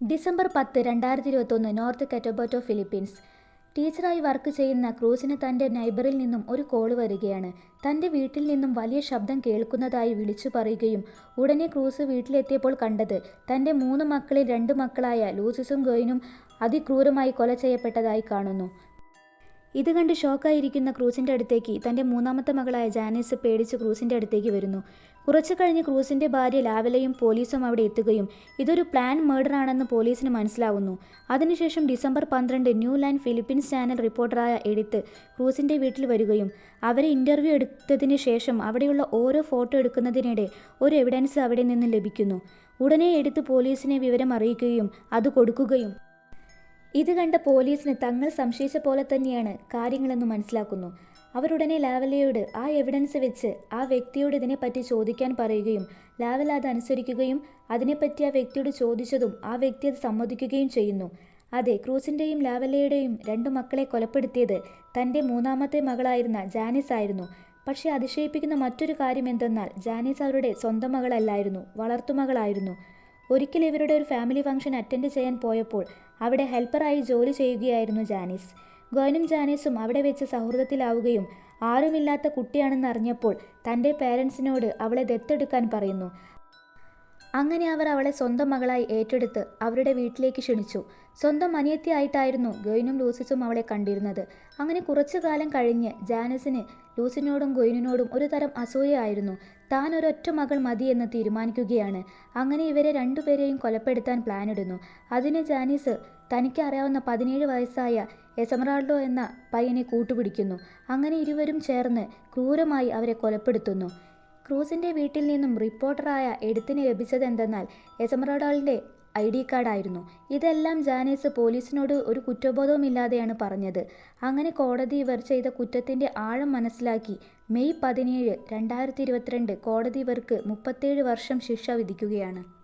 December പത്ത് രണ്ടായിരത്തി ഇരുപത്തൊന്ന് നോർത്ത് കറ്റബോറ്റോ ഫിലിപ്പീൻസ്. ടീച്ചറായി വർക്ക് ചെയ്യുന്ന ക്രൂസിന് തന്റെ നൈബറിൽ നിന്നും ഒരു കോൾ വരികയാണ്. തന്റെ വീട്ടിൽ നിന്നും വലിയ ശബ്ദം കേൾക്കുന്നതായി വിളിച്ചു പറയുകയും ഉടനെ ക്രൂസ് വീട്ടിലെത്തിയപ്പോൾ കണ്ടത് തന്റെ മൂന്ന് മക്കളിൽ രണ്ട് മക്കളായ ലൂസിസും ഗോയിനും അതിക്രൂരമായി കൊല ചെയ്യപ്പെട്ടതായി കാണുന്നു. ഇത് കണ്ട് ഷോക്കായിരിക്കുന്ന ക്രൂസിന്റെ അടുത്തേക്ക് തന്റെ മൂന്നാമത്തെ മകളായ ജാനീസ് പേടിച്ച് ക്രൂസിന്റെ അടുത്തേക്ക് വരുന്നു. കുറച്ചു കഴിഞ്ഞ് ക്രൂസിന്റെ ഭാര്യ ലാവലയും പോലീസും അവിടെ എത്തുകയും ഇതൊരു പ്ലാൻ മേർഡർ ആണെന്ന് പോലീസിന് മനസ്സിലാവുന്നു. അതിനുശേഷം ഡിസംബർ പന്ത്രണ്ട് ന്യൂ ലാൻഡ് ഫിലിപ്പീൻസ് ചാനൽ റിപ്പോർട്ടറായ എഡിത്ത് ക്രൂസിന്റെ വീട്ടിൽ വരികയും അവരെ ഇന്റർവ്യൂ എടുത്തതിന് ശേഷം അവിടെയുള്ള ഓരോ ഫോട്ടോ എടുക്കുന്നതിനിടെ ഒരു എവിഡൻസ് അവിടെ നിന്ന് ലഭിക്കുന്നു. ഉടനെ എടുത്ത് പോലീസിനെ വിവരം അറിയിക്കുകയും അത് കൊടുക്കുകയും ഇത് കണ്ട പോലീസിന് തങ്ങൾ സംശയിച്ച പോലെ തന്നെയാണ് കാര്യങ്ങളെന്ന് മനസ്സിലാക്കുന്നു. അവരുടനെ ലാവലയോട് ആ എവിഡൻസ് വെച്ച് ആ വ്യക്തിയോട് ഇതിനെപ്പറ്റി ചോദിക്കാൻ പറയുകയും ലാവല അത് അനുസരിക്കുകയും അതിനെപ്പറ്റി ആ വ്യക്തിയോട് ചോദിച്ചതും ആ വ്യക്തി അത് സമ്മതിക്കുകയും ചെയ്യുന്നു. അതെ ക്രൂസിന്റെയും ലാവലയുടെയും രണ്ടു മക്കളെ കൊലപ്പെടുത്തിയത് തന്റെ മൂന്നാമത്തെ മകളായിരുന്ന ജാനിസ് ആയിരുന്നു. പക്ഷേ അതിശയിപ്പിക്കുന്ന മറ്റൊരു കാര്യം എന്തെന്നാൽ ജാനീസ് അവരുടെ സ്വന്തം മകളല്ലായിരുന്നു വളർത്തുമകളായിരുന്നു ഒരിക്കൽ ഇവരുടെ ഒരു ഫാമിലി ഫംഗ്ഷൻ അറ്റൻഡ് ചെയ്യാൻ പോയപ്പോൾ അവിടെ ഹെൽപ്പറായി ജോലി ചെയ്യുകയായിരുന്നു ജാനിസ്. ഗോയനും ജാനീസും അവിടെ വെച്ച് സൗഹൃദത്തിലാവുകയും ആരുമില്ലാത്ത കുട്ടിയാണെന്ന് അറിഞ്ഞപ്പോൾ തന്റെ പേരൻസിനോട് അവളെ ദത്തെടുക്കാൻ പറയുന്നു. അങ്ങനെ അവർ അവളെ സ്വന്തം മകളായി ഏറ്റെടുത്ത് അവരുടെ വീട്ടിലേക്ക് ക്ഷണിച്ചു. സ്വന്തം അനിയത്തിയായിട്ടായിരുന്നു ഗൊയിനും ലൂസിസും അവളെ കണ്ടിരുന്നത്. അങ്ങനെ കുറച്ചു കാലം കഴിഞ്ഞ് ജാനസിന് ലൂസിനോടും ഗൊയിനിനോടും ഒരു തരം അസൂയയായിരുന്നു താൻ ഒരൊറ്റ മകൾ മതിയെന്ന് തീരുമാനിക്കുകയാണ്. അങ്ങനെ ഇവരെ രണ്ടുപേരെയും കൊലപ്പെടുത്താൻ പ്ലാൻ ഇടുന്നു. അതിന് ജാനീസ് തനിക്ക് അറിയാവുന്ന പതിനേഴ് വയസ്സായ എസമറാൾഡോ എന്ന പയ്യനെ കൂട്ടുപിടിക്കുന്നു. അങ്ങനെ ഇരുവരും ചേർന്ന് ക്രൂരമായി അവരെ കൊലപ്പെടുത്തുന്നു. ക്രൂസിന്റെ വീട്ടിൽ നിന്നും റിപ്പോർട്ടറായ എഴുത്തിന് ലഭിച്ചതെന്തെന്നാൽ എസമറാഡാളിന്റെ ഐ ഡി കാർഡായിരുന്നു. ഇതെല്ലാം ജാനീസ് പോലീസിനോട് ഒരു കുറ്റബോധവുമില്ലാതെയാണ് പറഞ്ഞത്. അങ്ങനെ കോടതി ഇവർ ചെയ്ത കുറ്റത്തിന്റെ ആഴം മനസ്സിലാക്കി മെയ് പതിനേഴ് രണ്ടായിരത്തി ഇരുപത്തിരണ്ട് കോടതി ഇവർക്ക് മുപ്പത്തേഴ് വർഷം ശിക്ഷ വിധിക്കുകയാണ്.